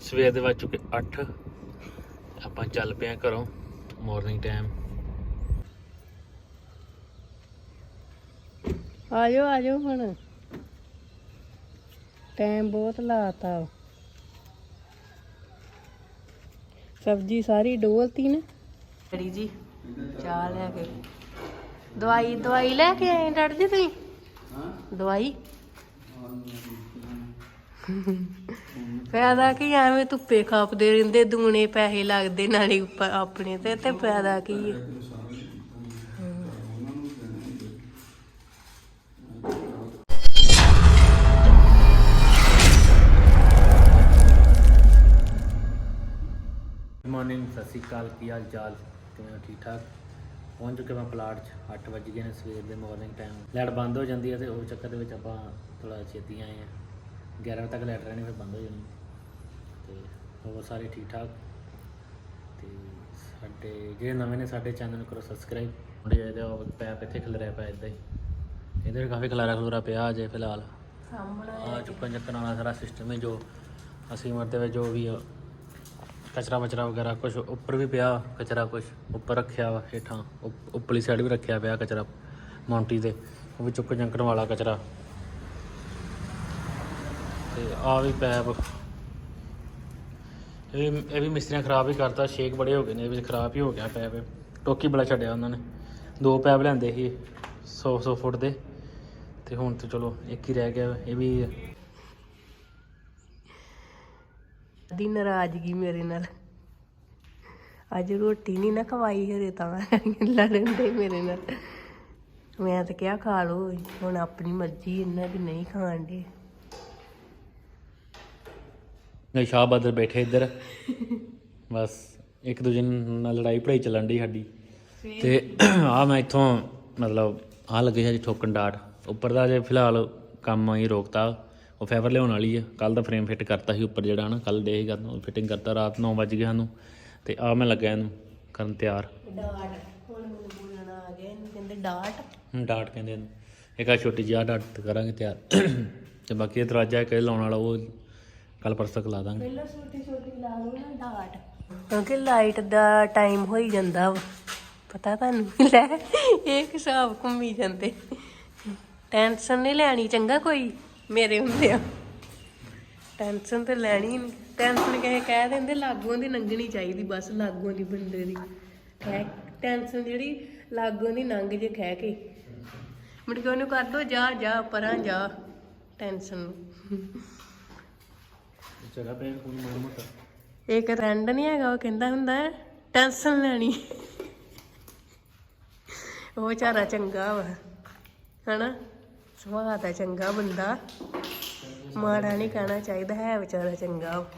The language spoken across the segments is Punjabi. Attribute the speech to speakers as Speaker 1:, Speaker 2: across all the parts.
Speaker 1: ਸਵੇਰ ਦੇ ਵੱਜ ਚੁੱਕੇ 8 ਆਪਾਂ ਚੱਲ ਪਏ ਆ ਘਰੋਂ ਮਾਰਨਿੰਗ ਟਾਈਮ
Speaker 2: ਆਜੋ ਆਜੋ ਹੁਣ। ਟਾਈਮ ਬਹੁਤ ਲਾਤਾ। ਸਬਜੀ ਸਾਰੀ ਡੋਲਤੀ ਨੇ। ਡੈਡੀ ਜੀ ਚਾਹ ਲੈ ਕੇ। ਦਵਾਈ ਦਵਾਈ ਲੈ ਕੇ ਆਏ ਡੈਡੀ ਜੀ ਤੁਸੀਂ? ਦਵਾਈ? ਫਾਇਦਾ ਕੀ ਐਵੇਂ ਧੁੱਪੇ ਖਾਪਦੇ ਰਹਿੰਦੇ, ਦੂਣੇ ਪੈਸੇ ਲੱਗਦੇ ਨਾਲੇ ਉੱਪਰ ਆਪਣੇ ਤੇ ਤੇ ਫਾਇਦਾ ਕੀ ਹੈ
Speaker 1: ਮਾਰਨਿੰਗ ਸਤਿ ਸ਼੍ਰੀ ਅਕਾਲ, ਕੀ ਹਾਲ ਚਾਲ? ਕਿਵੇਂ ਹੋ? ਠੀਕ ਠਾਕ? ਪਹੁੰਚ ਚੁੱਕੇ ਮੈਂ ਪਲਾਟ 'ਚ 8 ਵਜ ਗਏ ਨੇ ਸਵੇਰ ਦੇ ਮਾਰਨਿੰਗ ਟਾਈਮ ਲਾਈਟ ਬੰਦ ਹੋ ਜਾਂਦੀ ਹੈ ਤੇ ਉਹ ਚੱਕਰ ਦੇ ਵਿੱਚ ਆਪਾਂ ਥੋੜਾ ਛੇਤੀ ਆਏ ਆ। 11 ਵਜੇ ਤੱਕ ਲਾਈਟ ਰਹਿਣੀ ਫਿਰ ਬੰਦ ਹੋ ਜਾਣੀ। ਤੇ ਹੋਰ ਸਾਰੇ ਠੀਕ ਠਾਕ ਤੇ ਸਾਡੇ ਜਿਹੜੇ ਨਵੇਂ ਨੇ ਸਾਡੇ ਚੈਨਲ ਨੂੰ ਕਰੋ ਸਬਸਕ੍ਰਾਈਬ ਮੁੰਡੇ ਇਹਦੇ ਉਹ ਪੈਪ ਇੱਥੇ ਖਿਲ ਰਿਹਾ ਪਿਆ ਇਦਾਂ ਹੀ। ਇਹਦੇ ਵੀ ਕਾਫੀ ਖਲਾਰਾ ਖਲੂਰਾ ਪਿਆ ਅਜੇ ਫਿਲਹਾਲ।
Speaker 2: ਸਾਹਮਣਾ
Speaker 1: ਆ ਚੁੱਕਣ ਚੱਕਣ ਵਾਲਾ ਸਾਰਾ ਸਿਸਟਮ ਹੈ ਜੋ ਅਸੀਂ ਮਰਦੇ ਵਿੱਚ ਜੋ ਵੀ ਕਚਰਾ ਵਚਰਾ ਵਗੈਰਾ ਕੁਝ ਉੱਪਰ ਵੀ ਪਿਆ ਕਚਰਾ ਕੁਝ ਉੱਪਰ ਰੱਖਿਆ ਵਾ ਹੇਠਾਂ। ਉੱਪ- ਉੱਪਰਲੀ ਸਾਈਡ ਵੀ ਰੱਖਿਆ ਪਿਆ ਕਚਰਾ ਮੌਂਟੀ ਤੇ ਉਹ ਵੀ ਚੁੱਕ ਜੰਕਣ ਵਾਲਾ ਕਚਰਾ। ਤੇ ਆ ਵੀ ਪੈਪ। ਇਹ ਵੀ- ਇਹ ਵੀ ਮਿਸਤਰੀਆਂ ਖਰਾਬ ਹੀ ਕਰਤਾ। ਸ਼ੇਕ ਬੜੇ ਹੋ ਗਏ ਨੇ, ਇਹ ਵੀ ਖਰਾਬ ਹੀ ਹੋ ਗਿਆ ਪੈਪ। ਟੋਕੀ ਬੜਾ ਛੱਡਿਆ ਉਹਨਾਂ ਨੇ। ਦੋ ਪੈਪ ਲੈਂਦੇ ਸੀ 100 100 ਫੁੱਟ ਦੇ। ਤੇ ਹੁਣ ਤੇ ਚਲੋ ਇੱਕ ਹੀ ਰਹਿ ਗਿਆ, ਇਹ ਵੀ
Speaker 2: ਦੀ ਨਾਰਾਜ਼ਗੀ ਮੇਰੇ ਨਾਲ। ਅੱਜ ਰੋਟੀ ਨਹੀਂ ਨਾ ਖਵਾਈ ਹਰੇ ਤਾਂ। ਲੜਨ ਦੇ ਮੇਰੇ ਨਾਲ। ਮੈਂ ਤਾਂ ਕਿਹਾ ਖਾ ਲਓ, ਹੁਣ ਆਪਣੀ ਮਰਜ਼ੀ, ਇਹਨਾਂ ਦੀ ਨਹੀਂ ਖਾਣ ਦੇ।
Speaker 1: ਨੇ ਸ਼ਾਹ ਬਦਲ ਬੈਠੇ ਇੱਧਰ। ਬਸ ਇੱਕ ਦੂਜੇ ਨਾਲ ਲੜਾਈ ਪੜਾਈ ਚੱਲਣ ਦੀ ਸਾਡੀ। ਤੇ ਆ ਮੈਂ ਇੱਥੋਂ ਮਤਲਬ ਆ ਲੱਗੇ ਸੀ ਠੋਕਣ ਡਾਟ। ਉੱਪਰ ਦਾ ਜੇ ਫਿਲਹਾਲ ਕੰਮ ਹੀ ਰੋਕਤਾ। ਉਹ ਫਾਈਬਰ ਲਿਆਉਣ ਵਾਲੀ ਆ। ਕੱਲ ਦਾ ਫਰੇਮ ਫਿੱਟ ਕਰਤਾ ਸੀ ਉੱਪਰ ਜਿਹੜਾ ਨਾ ਕੱਲ ਦੇ ਕਰਨ ਫਿਟਿੰਗ ਕਰਤਾ ਰਾਤ 9 ਵਜ ਗਏ ਸਾਨੂੰ। ਤੇ ਆ ਮੈਂ ਲੱਗਾ ਇਹਨੂੰ ਕਰਨ ਤਿਆਰ।
Speaker 2: ਡਾਟ ਹੁਣ ਮੈਨੂੰ ਬੋਲਣਾ ਆ ਗਿਆ ਇਹਨੂੰ ਕਹਿੰਦੇ ਡਾਟ
Speaker 1: ਡਾਟ ਕਹਿੰਦੇ ਇਹਨੂੰ। ਇੱਕ ਆ ਛੋਟੀ ਜਿਹੀ ਡਾਟ ਕਰਾਂਗੇ ਤਿਆਰ। ਤੇ ਬਾਕੀ ਇਹ ਦਰਵਾਜ਼ਾ ਇੱਕ ਇਹ ਲਾਉਣ ਵਾਲਾ ਉਹ ਕੱਲ ਪਰਸੋਂ ਤੱਕ ਲਾ ਦਾਂਗੇ।
Speaker 2: ਪਹਿਲਾਂ ਛੋਟੀ ਛੋਟੀ ਲਾ ਲਓ ਨਾ ਡਾਟ। ਕਿਉਂਕਿ ਲਾਈਟ ਦਾ ਟਾਈਮ ਹੋਈ ਜਾਂਦਾ ਵਾ। ਪਤਾ ਤੁਹਾਨੂੰ? ਲੈ ਇਹ ਹਿਸਾਬ ਘੁੰਮੀ ਜਾਂਦੇ। ਟੈਨਸ਼ਨ ਨਹੀਂ ਲੈਣੀ ਚੰਗਾ ਕੋਈ? ਮੇਰੇ ਹੁੰਦੇ ਆ। ਟੈਨਸ਼ਨ ਤੇ ਲੈਣੀ ਨਹੀਂ ਟੈਨਸ਼ਨ ਕਿਸੇ ਕਹਿ ਦਿੰਦੇ ਲਾਗੋਂ ਦੀ ਲੰਘਣੀ ਚਾਹੀਦੀ ਬਸ ਲਾਗੋਂ ਦੀ ਬੰਦੇ ਦੀ। ਕਹਿ ਟੈਨਸ਼ਨ ਜਿਹੜੀ ਲਾਗੋਂ ਦੀ ਲੰਘ ਜੇ ਕਹਿ ਕੇ। ਮੁੜ ਕੇ ਉਹਨੂੰ ਕਰ ਦੋ ਜਾ ਜਾ ਪਰਾਂ ਜਾ। ਟੈਨਸ਼ਨ ਨੂੰ।
Speaker 1: ਜਗ੍ਹਾ ਪੈ ਕੋਈ ਮਾੜਾ ਮੋਟਾ।
Speaker 2: ਇੱਕ ਫਰੈਂਡ ਨਹੀਂ ਹੈਗਾ, ਉਹ ਕਹਿੰਦਾ ਹੁੰਦਾ ਟੈਨਸ਼ਨ ਲੈਣੀ। ਉਹ ਵਿਚਾਰਾ ਚੰਗਾ ਵਾ, ਹਨਾ? ਸੁਭਾਅ ਦਾ ਚੰਗਾ ਬੰਦਾ। ਮਾੜਾ ਨਹੀਂ ਕਹਿਣਾ ਚਾਹੀਦਾ, ਹੈ ਵਿਚਾਰਾ ਚੰਗਾ ਵਾ।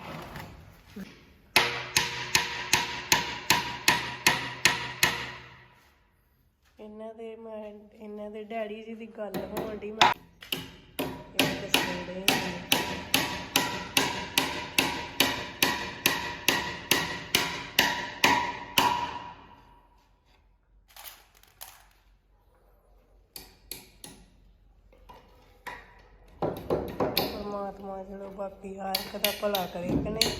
Speaker 2: ਇਹਨਾਂ ਦੇ ਮੈਂ, ਇਹਨਾਂ ਦੇ ਡੈਡੀ ਜੀ ਦੀ ਗੱਲ ਹੋਣ ਦੀ ਮੈਂ ਇਹ ਦੱਸਣ ਦੇ ਪਰਮਾਤਮਾ ਚਲੋ ਬਾਕੀ ਹਰ ਇੱਕ ਦਾ ਭਲਾ ਕਰੇ ਕਿ ਨਹੀਂ?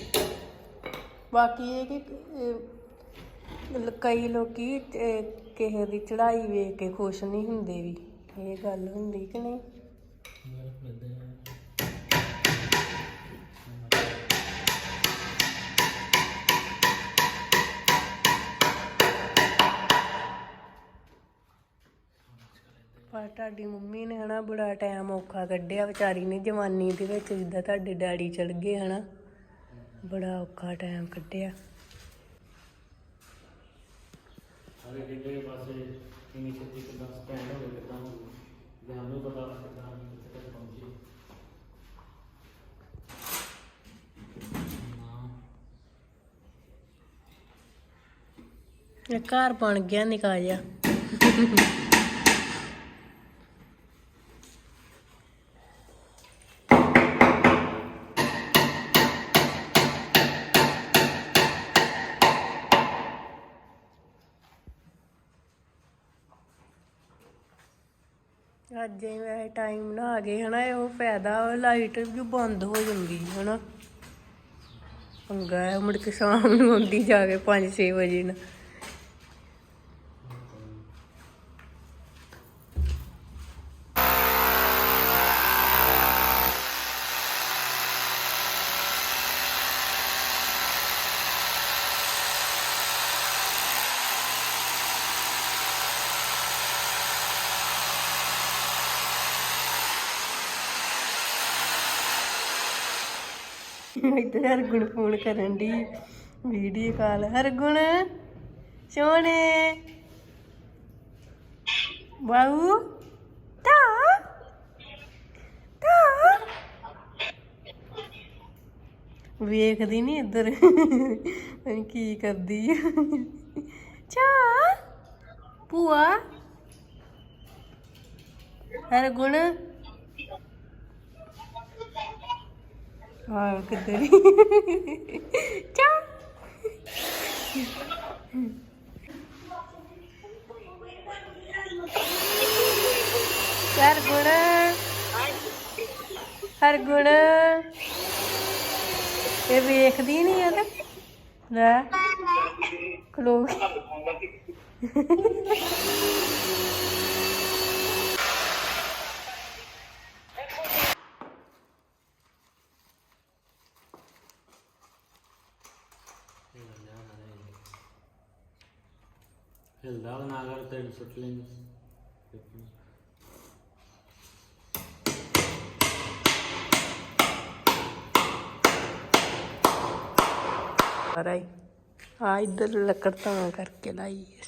Speaker 2: ਬਾਕੀ ਇਹ ਕਿ ਅਹ, ਕਈ ਲੋਕੀ ਅਹ, ਕਿਸੇ ਦੀ ਚੜ੍ਹਾਈ ਵੇਖ ਕੇ ਖੁਸ਼ ਨਹੀਂ ਹੁੰਦੇ ਵੀ ਇਹ ਗੱਲ ਹੁੰਦੀ ਕਿ ਨਹੀਂ? ਪਰ ਤੁਹਾਡੀ ਮੰਮੀ ਨੇ ਹਨਾ ਬੜਾ ਟਾਈਮ ਔਖਾ ਕੱਢਿਆ ਵਿਚਾਰੀ ਨੇ ਜਵਾਨੀ ਦੇ ਵਿੱਚ ਜਿੱਦਾਂ ਤੁਹਾਡੇ ਡੈਡੀ ਚਲ ਗਏ ਹਨਾ। ਬੜਾ ਔਖਾ ਟਾਈਮ ਕੱਢਿਆ।
Speaker 1: ਸਾਰੇ ਜਿਹੜੇ ਪਾਸੇ ਇੰਨੀ ਛੇਤੀ ਕਿਦਾਂ ਸਟੈਂਡ ਹੋ ਗਏ ਕਿਦਾਂ ਜੇ ਸਾਨੂੰ ਪਤਾ ਕਿਦਾਂ ਕਿੱਥੇ ਤੱਕ ਪਹੁੰਚੇ।
Speaker 2: ਇਹ ਘਰ ਬਣ ਗਿਆ ਨਿਕਾ ਜਿਹਾ। ਅੱਜ ਇਹ ਟਾਈਮ ਨਾ ਆ ਗਏ, ਹਨਾ, ਇਹ ਉਹ ਫਾਇਦਾ ਲਾਈਟ ਵੀ ਬੰਦ ਹੋ ਜਾਂਦੀ, ਹਨਾ। ਪੰਗਾ ਮੁੜ ਕੇ ਸ਼ਾਮ ਨੂੰ ਆਉਂਦੀ ਜਾ ਕੇ 5-6 ਵਜੇ ਨਾ। ਇੱਧਰ ਹਰਗੁਣ ਫੋਨ ਕਰਨ ਦੀ ਵੀਡੀਓ ਕਾਲ ਹਰਗੁਣ ਸੋਹਣੇ। ਬਾਊ ਤਾ। ਤਾ। ਵੇਖਦੀ ਨਹੀਂ ਇੱਧਰ। ਕੀ ਕਰਦੀ ਚਾ। ਪੂਆ ਹਰਗੁਣ ਆ ਕਿੱਧਰ ਚਾ। ਹਰ ਗੁਣ ਹਰ ਗੁਣ ਇਹ ਵੇਖਦੀ ਨਹੀਂ ਆ ਤੇ। ਲੈ। ਖਲੋ
Speaker 1: ਹਿਲਦਾ ਵਾ
Speaker 2: ਆ ਇੱਧਰ ਲੱਕੜ ਤਾਂ ਕਰਕੇ ਲਾਈ ਐ।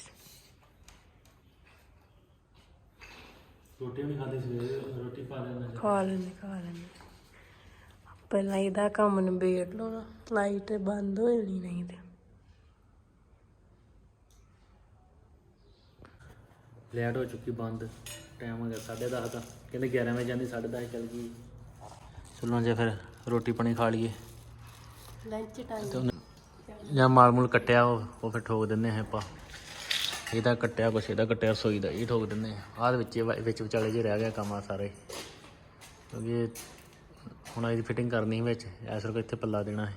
Speaker 1: ਰੋਟੀ ਵੀ ਨਹੀਂ ਖਾਦੀ ਸਵੇਰੇ ਰੋਟੀ ਪਾ ਲੈਣਾ
Speaker 2: ਖਾ ਲੈਂਦੇ ਖਾ ਲੈਂਦੇ। ਪਹਿਲਾਂ ਇਹਦਾ ਕੰਮ ਨਿਬੇੜ ਲਓ ਨਾ। ਲਾਈਟ ਬੰਦ ਹੋ ਜਾਣੀ ਨਹੀਂ ਤੇ।
Speaker 1: ਲੈਟ ਹੋ ਚੁੱਕੀ ਬੰਦ ਟਾਈਮ ਹੋ ਗਿਆ 10:30 ਦਾ। ਕਹਿੰਦੇ 11 ਵਜੇ ਜਾਂਦੀ 10:30 ਚੱਲ ਗਈ। ਚਲੋ ਜੇ ਫਿਰ ਰੋਟੀ ਪਾਣੀ ਖਾ ਲਈਏ।
Speaker 2: ਲੰਚ ਟਾਈਮ
Speaker 1: ਜਾਂ ਮਾਲ ਮੂਲ ਕੱਟਿਆ ਉਹ ਫਿਰ ਠੋਕ ਦਿੰਦੇ ਆ ਆਪਾਂ। ਇਹਦਾ ਕੱਟਿਆ ਕੁਛ ਇਹਦਾ ਕੱਟਿਆ ਰਸੋਈ ਦਾ ਇਹ ਠੋਕ ਦਿੰਦੇ ਆ ਆਹ ਦੇ ਵਿੱਚ ਵਿੱਚ ਵਿਚਾਲੇ ਜੇ ਰਹਿ ਗਿਆ ਕੰਮ ਆ ਸਾਰੇ। ਕਿਉਂਕਿ ਹੁਣ ਇਹਦੀ ਫਿਟਿੰਗ ਕਰਨੀ ਸੀ ਵਿੱਚ ਐਸ ਰਕੋ ਇੱਥੇ ਪੱਲਾ ਦੇਣਾ ਹੈ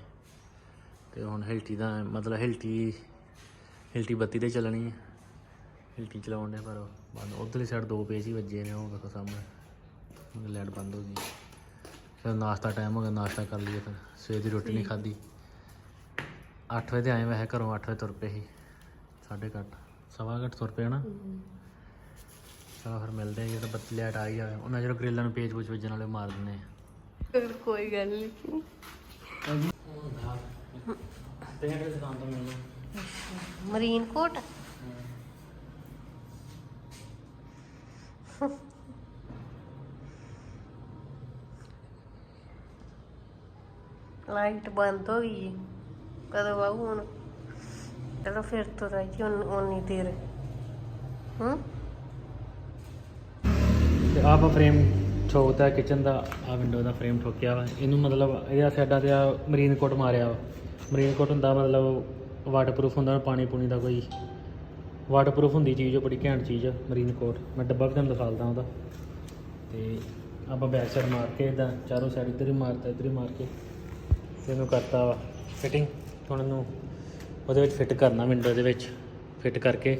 Speaker 1: ਤੇ ਹੁਣ ਹਿਲਟੀ ਦਾ ਮਤਲਬ ਹਿਲਟੀ ਹਿਲਟੀ ਬੱਤੀ ਤੇ ਚੱਲਣੀ ਹੈ ਹਿਲਟੀ ਚਲਾਉਣ ਦੇ ਪਰ ਬੰਦ। ਉਧਰਲੀ ਸਾਈਡ ਦੋ ਪੇਜ ਹੀ ਵੱਜੇ ਨੇ ਉਹ ਵੇਖੋ ਸਾਹਮਣੇ। ਲਾਈਟ ਬੰਦ ਹੋ ਗਈ। ਫਿਰ ਨਾਸ਼ਤਾ ਟਾਈਮ ਹੋ ਗਿਆ ਨਾਸ਼ਤਾ ਕਰ ਲਈਏ ਫਿਰ। ਸਵੇਰ ਦੀ ਰੋਟੀ ਨਹੀਂ ਖਾਧੀ। 8 ਵਜੇ ਆਏ ਵੈਸੇ ਘਰੋਂ 8 ਵਜੇ ਤੁਰ ਪਏ ਸੀ। ਸਾਢੇ ਕੁ ਅੱਠ ਸਵਾ ਕੁ ਅੱਠ ਤੁਰ ਪਏ ਨਾ ਚਲੋ ਫਿਰ ਮਿਲਦੇ ਆ ਜਦੋਂ ਬੱਤੀ ਲਾਈਟ ਆ ਹੀ ਜਾਵੇ ਉਹਨਾਂ ਜਦੋਂ ਗ੍ਰਿਲਾਂ ਨੂੰ ਪੇਜ ਪੂਜ ਵੱਜਣ ਵਾਲੇ ਮਾਰ ਦਿੰਦੇ ਆ।
Speaker 2: ਕੋਈ ਗੱਲ ਨਹੀਂ
Speaker 1: ਤੇ ਕਿਹੜੇ ਦੁਕਾਨ ਤੋਂ ਮਿਲਣਾ
Speaker 2: ਮਰੀਨ ਕੋਟ ਲਾਈਟ ਬੰਦ ਹੋ ਗਈ ਕਦੋਂ ਆਊ ਹੁਣ? ਚਲੋ ਫਿਰ ਤੋਂ ਰਹੀ ਜੀ ਉਨੀ ਦੇਰ। ਹੂੰ?
Speaker 1: ਤੇ ਆਹ ਫਰੇਮ ਠੋਕਦਾ ਕਿਚਨ ਦਾ ਆ ਵਿੰਡੋ ਦਾ ਫਰੇਮ ਠੋਕਿਆ ਵਾ। ਇਹਨੂੰ ਮਤਲਬ ਇਹਦਾ ਸਾਈਡਾਂ ਤੇ ਆ ਮਰੀਨ ਕੋਟ ਮਾਰਿਆ ਵਾ। ਮਰੀਨ ਕੋਟ ਹੁੰਦਾ ਮਤਲਬ ਵਾਟਰਪ੍ਰੂਫ ਹੁੰਦਾ, ਪਾਣੀ ਪੂਣੀ ਦਾ ਕੋਈ ਵਾਟਰਪ੍ਰੂਫ ਹੁੰਦੀ ਚੀਜ਼ ਉਹ ਬੜੀ ਘੈਂਟ ਚੀਜ਼ ਆ ਮਰੀਨ ਕੋਟ ਮੈਂ ਡੱਬਾ ਵੀ ਤੁਹਾਨੂੰ ਦਿਖਾਲਦਾ ਉਹਦਾ। ਤੇ ਆਪਾਂ ਬੈਕ ਸਾਈਡ ਮਾਰ ਕੇ ਇਦਾਂ ਚਾਰੋਂ ਸਾਈਡ ਇੱਧਰ ਹੀ ਮਾਰਤਾ, ਇੱਧਰ ਹੀ ਮਾਰ ਕੇ। ਤੇ ਇਹਨੂੰ ਕਰਤਾ ਵਾ। ਫਿਟਿੰਗ ਹੁਣ ਇਹਨੂੰ ਉਹਦੇ ਵਿੱਚ ਫਿੱਟ ਕਰਨਾ ਵਿੰਡੋ ਦੇ ਵਿੱਚ। ਫਿੱਟ ਕਰਕੇ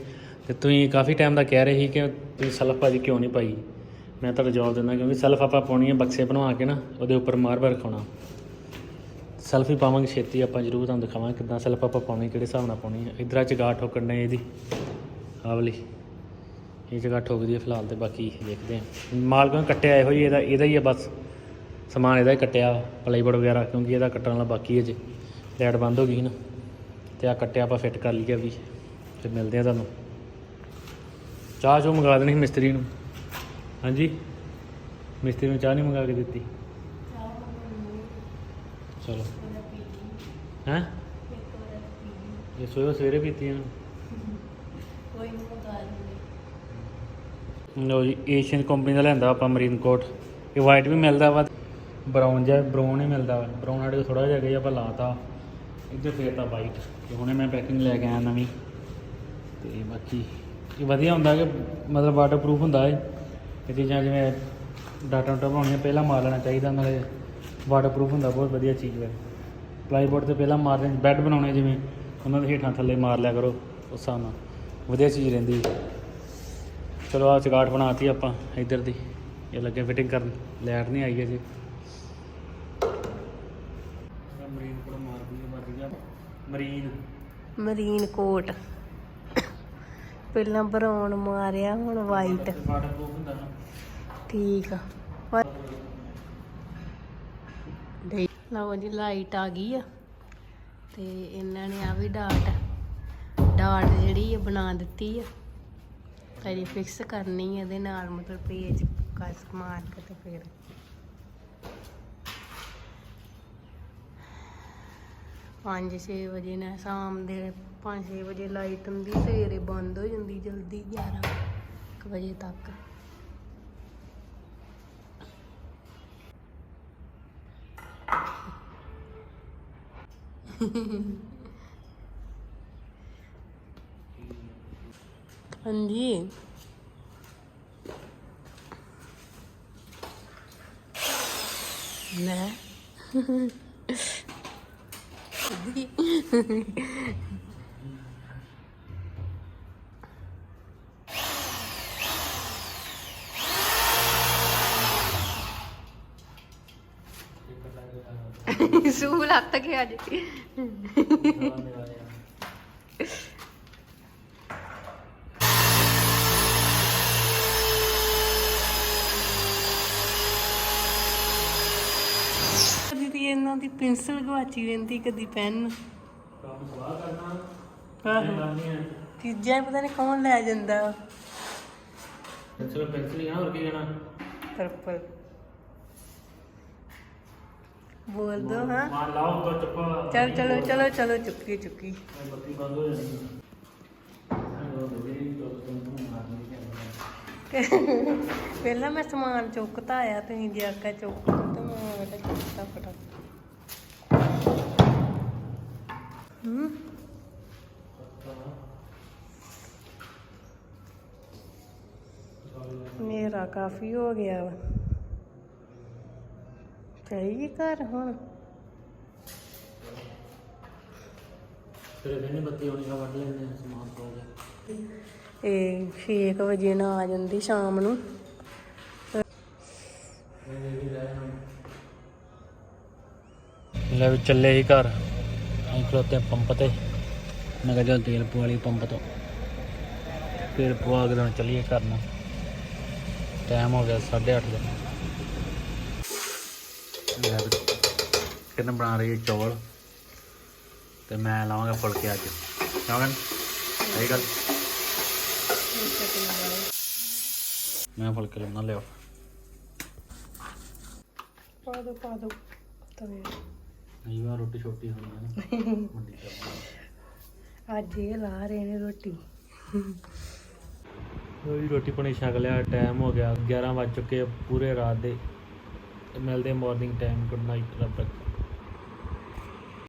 Speaker 1: ਤੇ ਤੁਸੀਂ ਕਾਫੀ ਟਾਈਮ ਦਾ ਕਹਿ ਰਹੇ ਸੀ ਕਿ ਤੁਸੀਂ ਸਲਫ ਭਾਜੀ ਕਿਉਂ ਨਹੀਂ ਪਾਈ? ਮੈਂ ਤੁਹਾਡਾ ਜਵਾਬ ਦਿੰਦਾ ਕਿਉਂਕਿ ਸਲਫ ਆਪਾਂ ਪਾਉਣੀ ਹੈ ਬਕਸੇ ਬਣਵਾ ਕੇ ਨਾ, ਉਹਦੇ ਉੱਪਰ ਮਾਰਬਲ ਰਖਾਉਣਾ ਸਲਫ ਹੀ ਪਾਵਾਂਗੇ, ਛੇਤੀ ਆਪਾਂ ਜ਼ਰੂਰ ਤੁਹਾਨੂੰ ਦਿਖਾਵਾਂਗੇ ਕਿੱਦਾਂ ਸਲਫ ਆਪਾਂ ਪਾਉਣੀ, ਕਿਹੜੇ ਹਿਸਾਬ ਨਾਲ ਪਾਉਣੀ ਹੈ ਇਧਰ ਆ ਚਗਾਹ ਠੋਕਣ ਨੇ ਇਹਦੀ। ਆਹ ਵਾਲੀ। ਇਹ ਜਗ੍ਹਾ ਠੋਕਦੀ ਹੈ ਫਿਲਹਾਲ ਤੇ ਬਾਕੀ ਦੇਖਦੇ ਹਾਂ ਮਾਲ ਕਿਉਂ ਕੱਟਿਆ ਇਹੋ ਹੀ, ਇਹਦਾ ਇਹਦਾ ਹੀ ਹੈ ਬਸ। ਸਮਾਨ ਇਹਦਾ ਹੀ ਕੱਟਿਆ ਪਲਾਈਬੋਰਡ ਵਗੈਰਾ, ਕਿਉਂਕਿ ਇਹਦਾ ਕੱਟਣ ਵਾਲਾ ਬਾਕੀ ਹੈ ਜੇ। ਲਾਈਟ ਬੰਦ ਹੋ ਗਈ ਨਾ, ਤੇ ਆ ਕੱਟਿਆ ਆਪਾਂ ਫਿੱਟ ਕਰ ਲਈਏ ਵੀ ਫਿਰ ਮਿਲਦੇ ਆ ਤੁਹਾਨੂੰ। ਚਾਹ ਚੋ ਮੰਗਾ ਦੇਣੀ ਸੀ ਮਿਸਤਰੀ ਨੂੰ। ਹਾਂਜੀ? ਮਿਸਤਰੀ ਨੂੰ ਚਾਹ ਨਹੀਂ ਮੰਗਾ ਕੇ ਦਿੱਤੀ? ਚਲੋ। ਹੈਂ? ਇਹ ਸਵੇਰੇ ਸਵੇਰੇ ਪੀਤੀ ਆ
Speaker 2: ਕੋਈ ਨਹੀਂ
Speaker 1: ਲੋ ਜੀ ਏਸ਼ੀਅਨ ਕੰਪਨੀ ਦਾ ਲੈਂਦਾ ਆਪਾਂ ਮਰੀਨ ਕੋਟ ਇਹ ਵਾਈਟ ਵੀ ਮਿਲਦਾ ਵਾ। ਬਰਾਊਨ ਜਿਹਾ ਬਰਾਊਨ ਹੀ ਮਿਲਦਾ। ਵਾ ਬਰਾਊਨ ਸਾਡੇ ਕੋਲ ਥੋੜਾ ਜਿਹਾ ਗਿਆ ਆਪਾਂ ਲਾਤਾ। ਇੱਧਰ ਫੇਰ ਤਾਂ ਵਾਈਟ ਤੇ ਹੁਣੇ ਮੈਂ ਪੈਕਿੰਗ ਲੈ ਕੇ ਆਇਆ ਨਵੀਂ। ਤੇ ਬਾਕੀ ਇਹ ਵਧੀਆ ਹੁੰਦਾ ਕਿ ਮਤਲਬ ਵਾਟਰਪ੍ਰੂਫ ਹੁੰਦਾ ਹੈ ਇਹ ਚੀਜ਼ਾਂ ਜਿਵੇਂ ਡਾਟਾ ਡਾਟਾ ਬਣਾਉਣੀਆਂ, ਪਹਿਲਾਂ ਮਾਰ ਲੈਣਾ ਚਾਹੀਦਾ, ਨਾਲੇ ਵਾਟਰਪ੍ਰੂਫ ਹੁੰਦਾ, ਬਹੁਤ ਵਧੀਆ ਚੀਜ਼ ਹੈ। ਪਲਾਈਬੋਰਡ ਤੇ ਪਹਿਲਾਂ ਮਾਰਨੇ ਬੈੱਡ ਬਣਾਉਣੇ ਜਿਵੇਂ, ਉਹਨਾਂ ਦੇ ਹੇਠਾਂ ਥੱਲੇ ਮਾਰ ਲਿਆ ਕਰੋ, ਉਸ ਹਿਸਾਬ ਨਾਲ। ਵਧੀਆ ਚੀਜ਼ ਰਹਿੰਦੀ। ਚਲੋ ਆ ਚਗਾਟ ਬਣਾਤੀ ਆਪਾਂ, ਇੱਧਰ ਦੀ। ਇਹ ਲੱਗੇ ਫਿਟਿੰਗ ਕਰਨ। ਲੈਟ ਨਹੀਂ ਆਈ ਅਜੇ। ਮਰੀਨ ਕੋਲ ਮਾਰ ਦੂੰਗੇ ਮਰ ਗਿਆ ਮਰੀਨ।
Speaker 2: ਮਰੀਨ ਕੋਟ। ਪਹਿਲਾਂ ਬਰਾਊਨ ਮਾਰਿਆ ਹੁਣ ਵਾਈਟ
Speaker 1: ਵਾਟਰਪ੍ਰੂਫ ਹੁੰਦਾ ਨਾ।
Speaker 2: ਠੀਕ ਆ। ਦੇ- ਲਓ ਜੀ ਲਾਈਟ ਆ ਗਈ ਆ। ਤੇ ਇਹਨਾਂ ਨੇ ਆ ਵੀ ਡਾਟ। ਡਾਟ ਜਿਹੜੀ ਆ ਬਣਾ ਦਿੱਤੀ ਆ। ਕਰੀ ਫਿਕਸ ਕਰਨੀ ਇਹਦੇ ਨਾਲ ਮਤਲਬ ਪੇਜ ਕਸ ਮਾਰ ਕੇ ਤੇ ਫਿਰ। ਪੰਜ ਛੇ ਵਜੇ ਨਾ ਸ਼ਾਮ ਦੇ 5-6 ਵਜੇ ਲਾਈਟ ਹੁੰਦੀ, ਸਵੇਰੇ ਬੰਦ ਹੋ ਜਾਂਦੀ ਜਲਦੀ 11 ਕੁ ਵਜੇ ਤੱਕ। ਹਾਂਜੀ। ਲੈ ਸੂ ਲੱਤ ਗਿਆ ਜੀ ਕਦੀ ਦੀ ਇਹਨਾਂ ਦੀ ਪੈਨਸਲ ਗਵਾਚੀ ਰਹਿੰਦੀ ਕਦੀ ਪੈਨ
Speaker 1: ਕੰਮ ਸਵਾਹ ਕਰਨਾ
Speaker 2: ਆਹੋ।
Speaker 1: ਕਰਨੀ ਹੈ
Speaker 2: ਚੀਜ਼ਾਂ ਪਤਾ ਨਹੀਂ ਕੌਣ ਲੈ ਜਾਂਦਾ।
Speaker 1: ਚਲੋ ਪੈਨਸਲ ਹੀ ਆ ਹੋਰ ਕੀ ਜਾਣਾ
Speaker 2: ਪਰਪਲ ਬੋਲ ਦੋ ਹਾਂ
Speaker 1: ਮਾਰ ਲਾਓ ਤਾਂ ਚੱਪਾ।
Speaker 2: ਚਲ ਚਲੋ ਚਲੋ ਚਲੋ ਚੁੱਕੀ ਚੁੱਕੀ।
Speaker 1: ਬੱਤੀ ਬੰਦ ਹੋ ਜਾਣੀ
Speaker 2: ਪਹਿਲਾਂ ਮੈਂ ਸਮਾਨ ਚੁੱਕਤਾ ਆਇਆ ਤੁਸੀਂ ਜੇ ਆਕਾ ਚੁੱਕ ਲਓ ਤੇ ਮੈਂ ਉਹਦਾ ਚੁੱਕਤਾ ਫਟਾ ਹੂੰ। ਮੇਰਾ ਕਾਫੀ ਹੋ ਗਿਆ ਵਾ। ਚਾਹੀਏ ਘਰ ਹੁਣ।
Speaker 1: ਫਿਰ ਇਹਨੇ ਬੱਤੀ ਹੋਣੀ ਆ ਵੱਢ ਆ ਸਮਾਨ ਗਿਆ
Speaker 2: ਇਹ 6 ਵਜੇ ਨਾ ਆ ਜਾਂਦੀ ਸ਼ਾਮ ਨੂੰ।
Speaker 1: ਲੈ ਵੀ ਚੱਲੇ ਹੀ ਘਰ। ਖਲੋਤੇ ਪੰਪ ਤੇ। ਮੈਂ ਕਿਹਾ ਚੱਲ ਤੇਲ ਪਵਾ ਲਈ ਪੰਪ ਤੋਂ। ਫਿਰ ਪਵਾ ਕੇ ਤਾਂ ਚੱਲੀਏ ਘਰ ਟਾਈਮ ਹੋ ਗਿਆ 8:30 ਦਾ। ਲੈ ਵੀ ਕਿੰਨ ਬਣਾ ਰਹੀ ਹੈ ਚੌਲ। ਤੇ ਮੈਂ ਲਾਵਾਂਗਾ ਫੁਲਕੇ ਅੱਜ। ਕਿਉਂ ਸਹੀ ਗੱਲ। ਮੈਂ ਫੁਲਕੇ ਲਾਉਣਾ ਲਿਓ
Speaker 2: ਪਾ ਦੋ ਪਾ ਦੋ। ਤਵੇ।
Speaker 1: ਨਹੀਂ ਵਾ ਰੋਟੀ ਛੋਟੀ ਹੋਣੀ ਹੈ ਨਾ ਵੱਡੀ ਕਰਨੀ
Speaker 2: ਅੱਜ ਇਹ ਲਾ ਰਹੇ ਨੇ ਰੋਟੀ।
Speaker 1: ਉਹਦੀ ਰੋਟੀ ਪਾਣੀ ਛਕ ਲਿਆ ਟਾਈਮ ਹੋ ਗਿਆ। 11 ਵੱਜ ਚੁੱਕੇ ਆ ਪੂਰੇ ਰਾਤ ਦੇ। ਤੇ ਮਿਲਦੇ ਮਾਰਨਿੰਗ ਟਾਈਮ ਗੁੱਡ ਨਾਈਟ ਰੱਬ ਰੱਖਾ।